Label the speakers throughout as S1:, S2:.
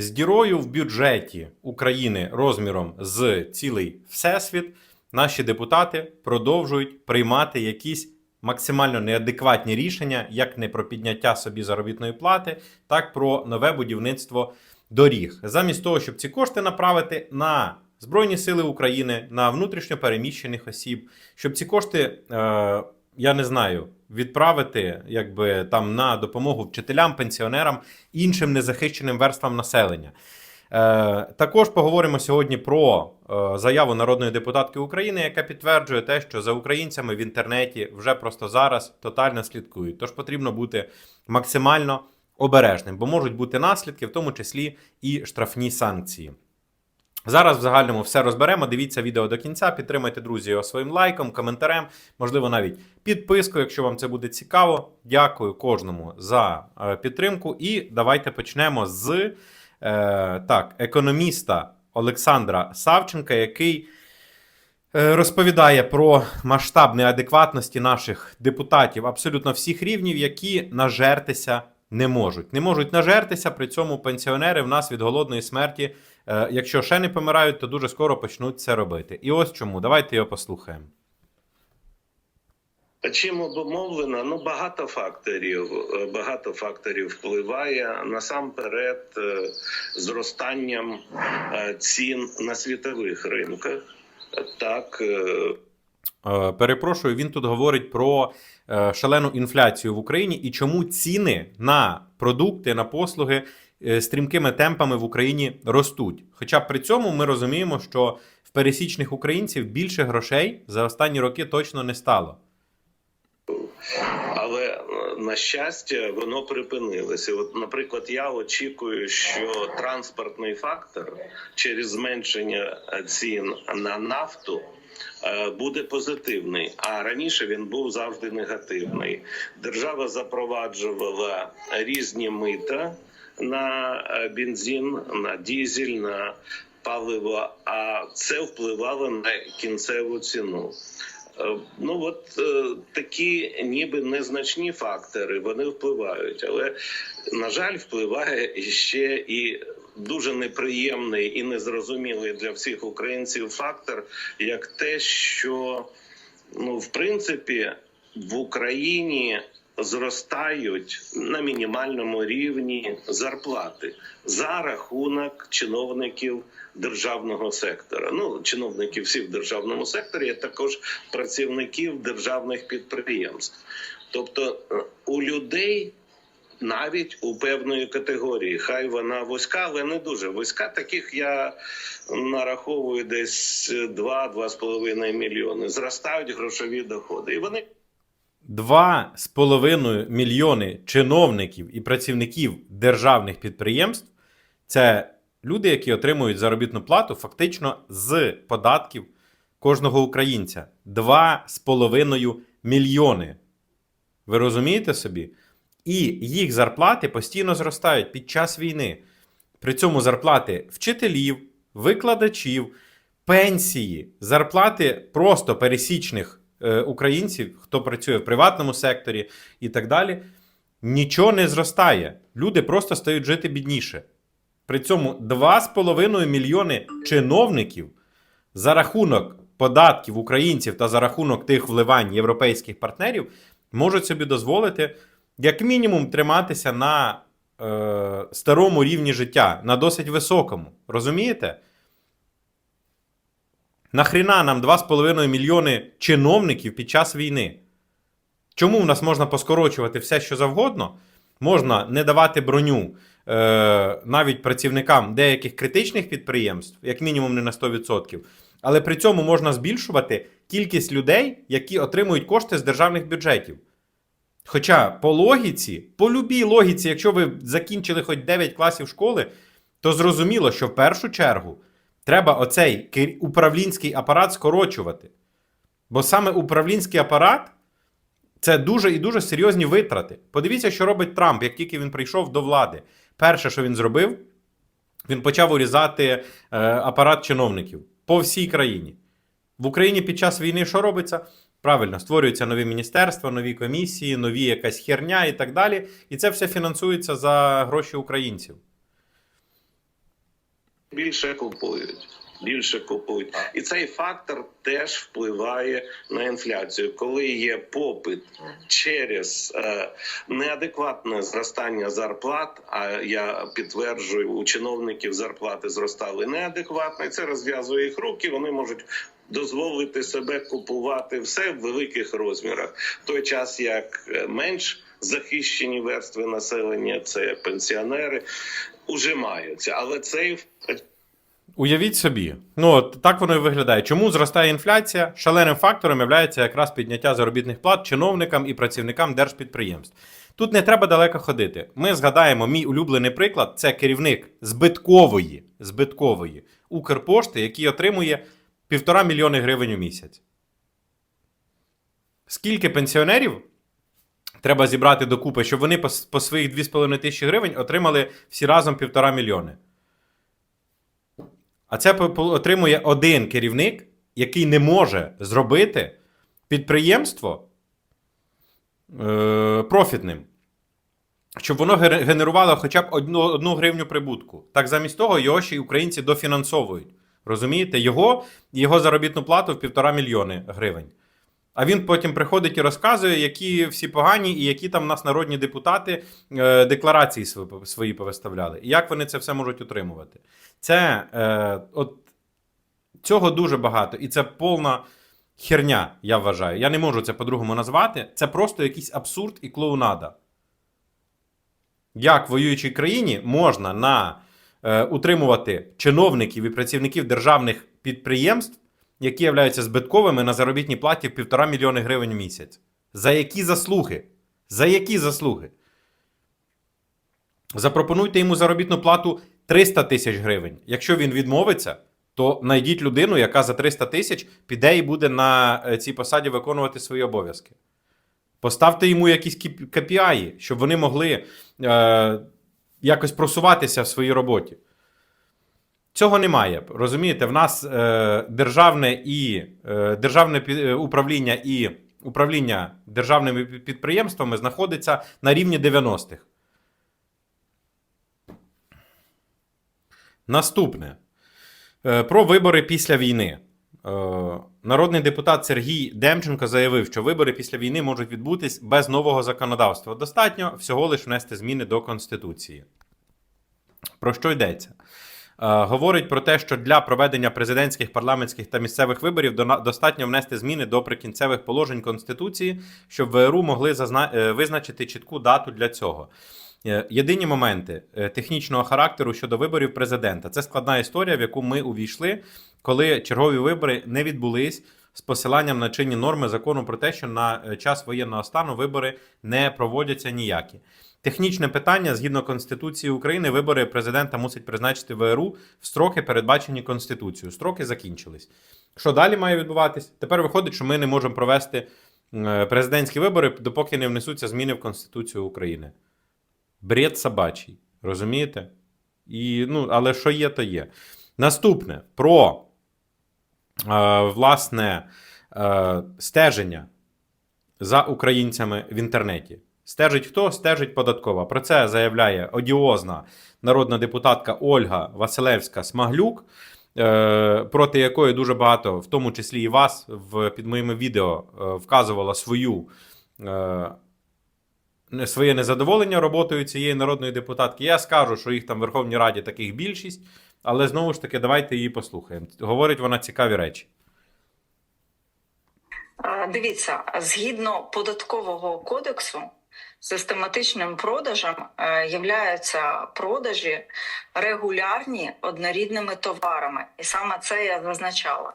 S1: З дірою в бюджеті України розміром з цілий всесвіт наші депутати продовжують приймати якісь максимально неадекватні рішення, як не про підняття собі заробітної плати, так про нове будівництво доріг. Замість того, щоб ці кошти направити на Збройні Сили України, на внутрішньо переміщених осіб, щоб ці кошти, е, я не знаю, відправити якби там на допомогу вчителям, пенсіонерам, іншим незахищеним верствам населення. Е, також поговоримо сьогодні про е, заяву народної депутатки України, яка підтверджує те, що за українцями в інтернеті вже просто зараз тотально слідкують. Тож потрібно бути максимально обережним, бо можуть бути наслідки, в тому числі і штрафні санкції. Зараз в загальному все розберемо. Дивіться відео до кінця, підтримайте друзі його своїм лайком, коментарем, можливо, навіть підпискою, якщо вам це буде цікаво. Дякую кожному за е, підтримку. І давайте почнемо з е, так, економіста Олександра Савченка, який е, розповідає про масштаб неадекватності наших депутатів абсолютно всіх рівнів, які нажертися не можуть. Не можуть нажертися, при цьому пенсіонери в нас від голодної смерті, якщо ще не помирають, то дуже скоро почнуть це робити. І ось чому. Давайте його послухаємо.
S2: Чим обумовлено? Ну багато факторів. е, Багато факторів впливає насамперед е, зростанням е, цін на світових ринках. Так, е,
S1: Е, Перепрошую, він тут говорить про е, шалену інфляцію в Україні і чому ціни на продукти, на послуги е, стрімкими темпами в Україні ростуть. Хоча при цьому ми розуміємо, що в пересічних українців більше грошей за останні роки точно не стало.
S2: але е, на щастя, воно припинилося. От, наприклад, я очікую, що транспортний фактор через зменшення е, цін на нафту. е, Буде позитивний, а раніше він був завжди негативний. Держава запроваджувала різні мита на е, бензин, на дізель, на паливо, а це впливало на кінцеву ціну. Е, Ну от е, такі ніби незначні фактори вони впливають, але на жаль, впливає ще і дуже неприємний і незрозумілий для всіх українців фактор, як те, що ну в принципі в Україні зростають на мінімальному рівні зарплати за рахунок чиновників державного сектора. Ну, чиновників всіх в державному секторі, а також працівників державних підприємств. Тобто е, у людей. Навіть у певної категорії, хай вона вузька, але не дуже вузька. Таких я нараховую десь 2-2,5 мільйони. Зростають грошові доходи, і вони
S1: 2,5 мільйони чиновників і працівників державних підприємств це люди, які отримують заробітну плату фактично з податків кожного українця. 2,5 мільйони. Ви розумієте собі? І їх зарплати постійно зростають під час війни. При цьому зарплати вчителів, викладачів, пенсії, зарплати просто пересічних українців, хто працює в приватному секторі і так далі, нічого не зростає. Люди просто стають жити бідніше. При цьому 2,5 мільйони чиновників за рахунок податків українців та за рахунок тих вливань європейських партнерів можуть собі дозволити як мінімум триматися на е, старому рівні життя, на досить високому. Розумієте? Нахріна нам 2,5 мільйони чиновників під час війни? Чому в нас можна поскорочувати все, що завгодно? Можна не давати броню е, навіть працівникам деяких критичних підприємств, як мінімум не на 100%, але при цьому можна збільшувати кількість людей, які отримують кошти з державних бюджетів. Хоча по логіці, по любій логіці, якщо ви закінчили хоч 9 класів школи, то зрозуміло, що в першу чергу треба оцей управлінський апарат скорочувати. Бо саме управлінський апарат це дуже і дуже серйозні витрати. Подивіться, що робить Трамп, як тільки він прийшов до влади. Перше, що він зробив, він почав урізати е, апарат чиновників по всій країні. В Україні під час війни що робиться? Правильно, створюються нові міністерства, нові комісії, нові якась херня і так далі. І це все фінансується за гроші українців.
S2: Більше купують. Більше купують, і цей фактор теж впливає на інфляцію. Коли є попит через е, неадекватне зростання зарплат, а я підтверджую, у чиновників зарплати зростали неадекватно, і це розв'язує їх руки. Вони можуть дозволити себе купувати все в великих розмірах. В той час як е, менш захищені верстви населення, це пенсіонери, ужимаються. Але цей
S1: Уявіть собі, ну от так воно і виглядає. Чому зростає інфляція? Шаленим фактором є якраз підняття заробітних плат чиновникам і працівникам держпідприємств. Тут не треба далеко ходити. Ми згадаємо мій улюблений приклад це керівник збиткової, збиткової Укрпошти, який отримує півтора мільйони гривень у місяць. Скільки пенсіонерів треба зібрати докупи, щоб вони по, по своїх 2,5 тисячі гривень отримали всі разом півтора мільйони? А це отримує один керівник, який не може зробити підприємство е, профітним, щоб воно генерувало хоча б одну, одну гривню прибутку. Так замість того його ще й українці дофінансовують. Розумієте? Його, його заробітну плату в півтора мільйони гривень. А він потім приходить і розказує, які всі погані, і які там нас народні депутати е, декларації свої повиставляли. І як вони це все можуть утримувати. Це е, от цього дуже багато, і це повна херня, я вважаю. Я не можу це по-другому назвати. Це просто якийсь абсурд і клоунада. Як в воюючій країні можна на е, утримувати чиновників і працівників державних підприємств, які являються збитковими на заробітній платі в півтора мільйони гривень в місяць? За які заслуги? За які заслуги? Запропонуйте йому заробітну плату 300 тисяч гривень. Якщо він відмовиться, то знайдіть людину, яка за 300 тисяч піде і буде на е, цій посаді виконувати свої обов'язки. Поставте йому якісь KPI, щоб вони могли е, якось просуватися в своїй роботі. Цього немає. Розумієте, в нас е, державне і е, державне е, управління і управління державними підприємствами знаходиться на рівні 90-х. Наступне. Е, Про вибори після війни. Е, Народний депутат Сергій Демченко заявив, що вибори після війни можуть відбутись без нового законодавства. Достатньо всього лиш внести зміни до Конституції. Про що йдеться? Е, Говорить про те, що для проведення президентських, парламентських та місцевих виборів достатньо внести зміни до прикінцевих положень Конституції, щоб ВРУ могли е, визначити чітку дату для цього. Е, Єдині моменти технічного характеру щодо виборів президента. Це складна історія, в яку ми увійшли, коли чергові вибори не відбулись з посиланням на чинні норми закону про те, що на час воєнного стану вибори не проводяться ніякі. Технічне питання згідно Конституції України, вибори президента мусить призначити ВРУ в строки, передбачені Конституцією. Строки закінчились. Що далі має відбуватись? Тепер виходить, що ми не можемо провести е, президентські вибори, допоки не внесуться зміни в Конституцію України. Бред собачий. Розумієте? І, ну, але що є, то є. Наступне про е, власне е, стеження за українцями в інтернеті. Стежить хто? Стежить податкова. Про це заявляє одіозна народна депутатка Ольга Василевська Смаглюк, е, проти якої дуже багато, в тому числі і вас, в, під моїми відео е, вказувала свою. Е, своє незадоволення роботою цієї народної депутатки. Я скажу, що їх там в Верховній Раді таких більшість, але знову ж таки, давайте її послухаємо. Говорить вона цікаві речі.
S3: Дивіться, згідно податкового кодексу, систематичним продажем е, являються продажі регулярні однорідними товарами, і саме це я зазначала.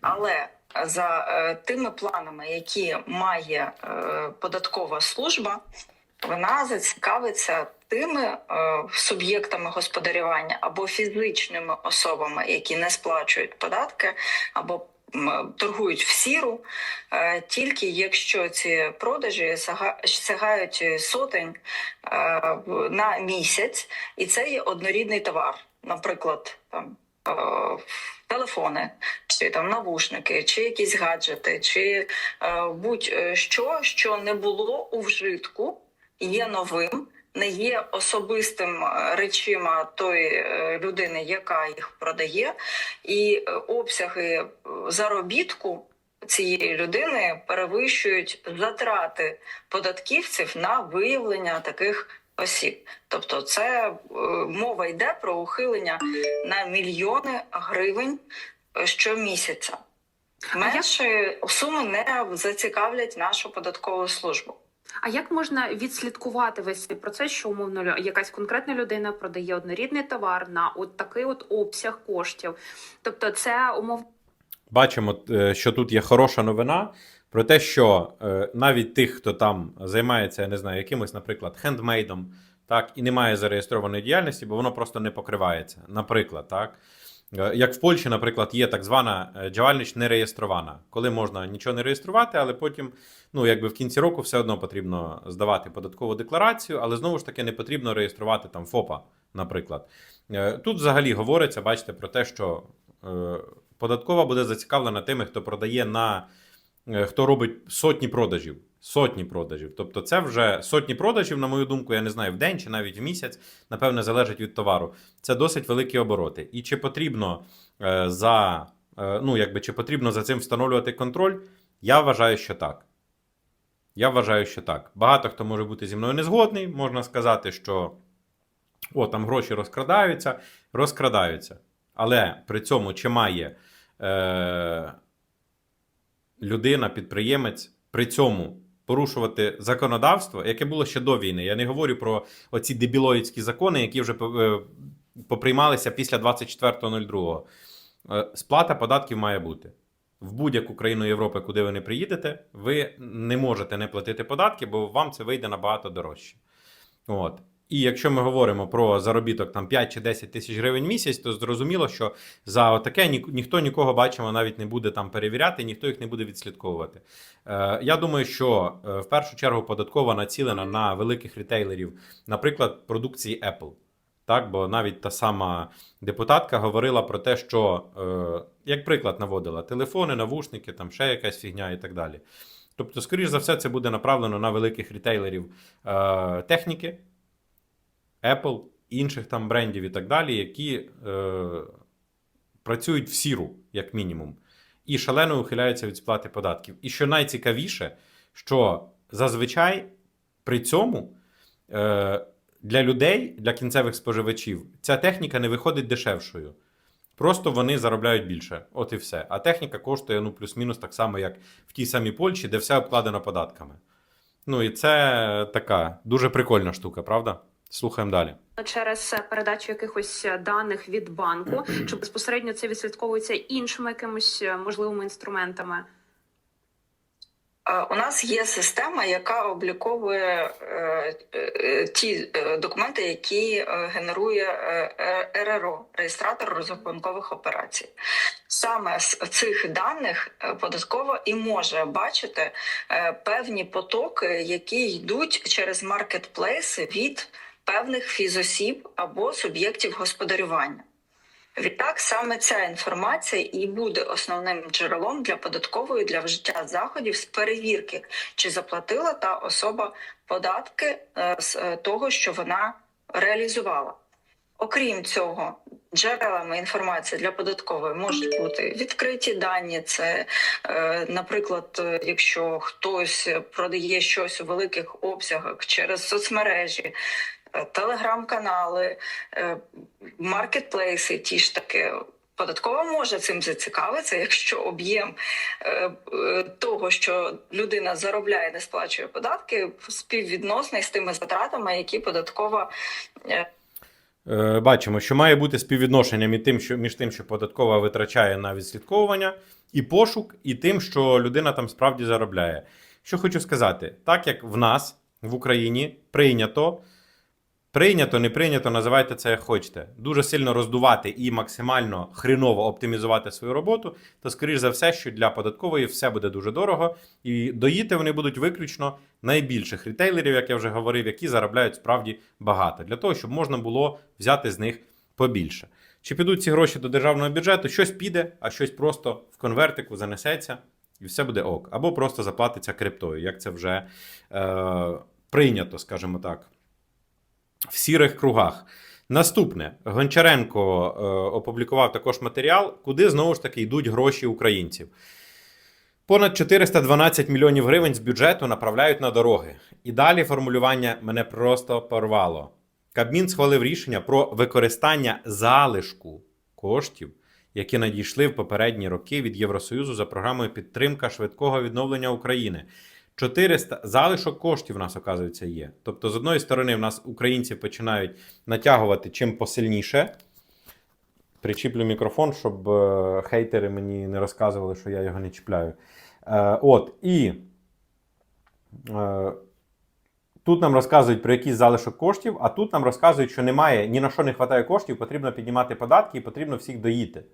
S3: Але за е, тими планами, які має е, податкова служба, вона зацікавиться тими суб'єктами господарювання або фізичними особами, які не сплачують податки, або торгують в сіру, е, тільки якщо ці продажі сяга- сягають сотень е, на місяць, і це є однорідний товар, наприклад, там. е, Телефони, чи там навушники, чи якісь гаджети, чи е, будь-що, що не було у вжитку, є новим, не є особистим е, речима тої е, людини, яка їх продає, і е, обсяги заробітку цієї людини перевищують затрати податківців на виявлення таких осіб. Тобто, це е, мова йде про ухилення на мільйони гривень щомісяця. Менші суми не зацікавлять нашу податкову службу.
S4: А як можна відслідкувати весь цей процес, що умовно якась конкретна людина продає однорідний товар на от такий от обсяг коштів? Тобто, це умов
S1: Бачимо, е, що тут є хороша новина про те, що е, навіть тих, хто там займається, я не знаю, якимось, наприклад, хендмейдом, так, і немає зареєстрованої діяльності, бо воно просто не покривається. Наприклад, так. Е, Як в Польщі, наприклад, є так звана е, діяльність нереєстрована, коли можна нічого не реєструвати, але потім, ну якби в кінці року все одно потрібно здавати податкову декларацію, але знову ж таки не потрібно реєструвати там ФОПа, наприклад. Е, Тут взагалі говориться, бачите, про те, що податкова буде зацікавлена тими, хто продає на хто робить сотні продажів. Сотні продажів. Тобто, це вже сотні продажів, на мою думку, я не знаю, в день чи навіть в місяць, напевне, залежить від товару. Це досить великі обороти. І чи потрібно е, за е, ну, якби, чи потрібно за цим встановлювати контроль? Я вважаю, що так. Я вважаю, що так. Багато хто може бути зі мною не згодний. Можна сказати, що о, там гроші розкрадаються, розкрадаються. Але при цьому чи має е, людина, підприємець при цьому порушувати законодавство, яке було ще до війни. Я не говорю про оці дебілоїдські закони, які вже е, поприймалися після 24.02. Е, Сплата податків має бути. В будь-яку країну Європи, куди ви не приїдете, ви не можете не платити податки, бо вам це вийде набагато дорожче. От. І якщо ми говоримо про заробіток там 5 чи 10 тисяч гривень в місяць, то зрозуміло, що за таке ні, ніхто нікого бачимо навіть не буде там перевіряти, ніхто їх не буде відслідковувати. Е, я думаю, що е, в першу чергу податкова націлена на великих ретейлерів, наприклад, продукції Apple. Так, бо навіть та сама депутатка говорила про те, що, е, як приклад наводила, телефони, навушники, там ще якась фігня і так далі. Тобто, скоріш за все, це буде направлено на великих ретейлерів е, техніки, Apple, інших там брендів і так далі, які е, працюють в сіру, як мінімум, і шалено ухиляються від сплати податків. І що найцікавіше, що зазвичай при цьому е, для людей, для кінцевих споживачів, ця техніка не виходить дешевшою. Просто вони заробляють більше. От і все. А техніка коштує ну, плюс-мінус так само, як в тій самій Польщі, де все обкладено податками. Ну і це така дуже прикольна штука, правда? Слухаємо далі.
S4: через передачу якихось даних від банку, чи безпосередньо це відслідковується іншими якимись е, можливими інструментами?
S3: Е, У нас є система, яка обліковує е, е, ті документи, які генерує РРО, реєстратор розрахункових операцій. Саме з цих даних податкова і може бачити е, певні потоки, які йдуть через маркетплейси від певних фізосіб або суб'єктів господарювання. Відтак, саме ця інформація і буде основним джерелом для податкової для вжиття заходів з перевірки, чи заплатила та особа податки е, з е, того, що вона реалізувала. Окрім цього, джерелами інформації для податкової можуть бути відкриті дані. Це, е, наприклад, якщо хтось продає щось у великих обсягах через соцмережі, телеграм-канали, е, маркетплейси, ті ж таки. Податкова може цим зацікавитися, якщо об'єм е, е, того, що людина заробляє, не сплачує податки, співвідносний з тими затратами, які податкова
S1: Бачимо, що має бути співвідношення між тим, що, між тим, що податкова витрачає на відслідковування, і пошук, і тим, що людина там справді заробляє. Що хочу сказати, так як в нас в Україні прийнято, прийнято, не прийнято, називайте це як хочете, дуже сильно роздувати і максимально хріново оптимізувати свою роботу, то, скоріш за все, що для податкової все буде дуже дорого, і доїти вони будуть виключно найбільших ретейлерів, як я вже говорив, які заробляють справді багато, для того, щоб можна було взяти з них побільше. Чи підуть ці гроші до державного бюджету? Щось піде, а щось просто в конвертику занесеться, і все буде ок. Або просто заплатиться криптою, як це вже е, прийнято, скажімо так. В сірих кругах. Наступне Гончаренко е, опублікував також матеріал, куди знову ж таки йдуть гроші українців. Понад 412 мільйонів гривень з бюджету направляють на дороги. І далі формулювання мене просто порвало. Кабмін схвалив рішення про використання залишку коштів, які надійшли в попередні роки від Євросоюзу за програмою підтримка швидкого відновлення України. 400 залишок коштів у нас, оказується, є. Тобто, з одної сторони, в нас українці починають натягувати чим посильніше. Причіплю мікрофон, щоб е, хейтери мені не розказували, що я його не чіпляю. Е, от, і е, тут нам розказують про якийсь залишок коштів, а тут нам розказують, що немає, ні на що не вистачає коштів, потрібно піднімати податки і потрібно всіх доїти.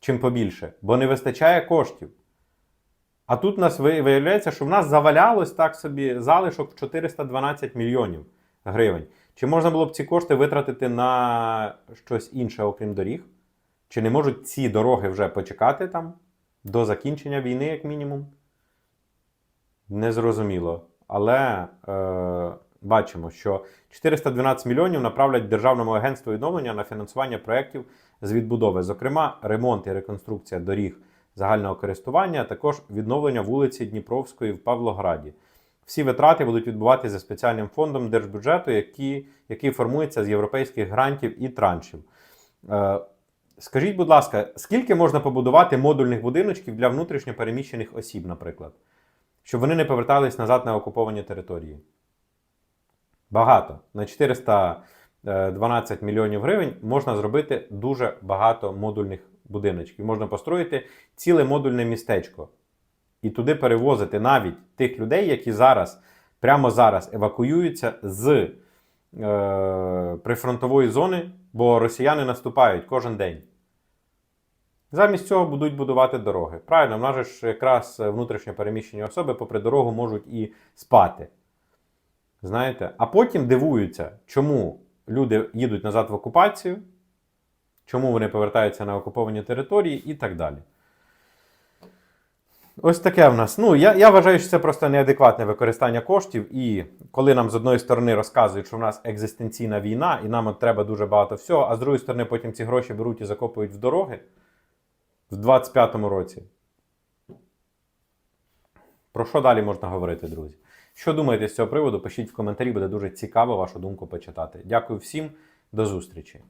S1: Чим побільше, бо не вистачає коштів. А тут у нас виявляється, що в нас завалялось так собі залишок в 412 мільйонів гривень. Чи можна було б ці кошти витратити на щось інше, окрім доріг? Чи не можуть ці дороги вже почекати там до закінчення війни, як мінімум? Незрозуміло. Але е, бачимо, що 412 мільйонів направлять Державному агентству відновлення на фінансування проєктів з відбудови, зокрема, ремонт і реконструкція доріг загального користування, а також відновлення вулиці Дніпровської в Павлограді. Всі витрати будуть відбуватися за спеціальним фондом держбюджету, який, який формується з європейських грантів і траншів. Е, скажіть, будь ласка, скільки можна побудувати модульних будиночків для внутрішньо переміщених осіб, наприклад, щоб вони не повертались назад на окуповані території? Багато. На 412 мільйонів гривень можна зробити дуже багато модульних будиночків. Можна построїти ціле модульне містечко і туди перевозити навіть тих людей, які зараз, прямо зараз евакуюються з е, прифронтової зони, бо росіяни наступають кожен день. Замість цього будуть будувати дороги. Правильно, в нас ж якраз внутрішньо переміщені особи попри дорогу можуть і спати. Знаєте? А потім дивуються, чому люди їдуть назад в окупацію, чому вони повертаються на окуповані території і так далі. Ось таке в нас. Ну, я, я вважаю, що це просто неадекватне використання коштів. І коли нам з одної сторони розказують, що в нас екзистенційна війна, і нам от треба дуже багато всього, а з другої сторони, потім ці гроші беруть і закопують в дороги в 25-му році. Про що далі можна говорити, друзі? Що думаєте з цього приводу? Пишіть в коментарі, буде дуже цікаво вашу думку почитати. Дякую всім, до зустрічі!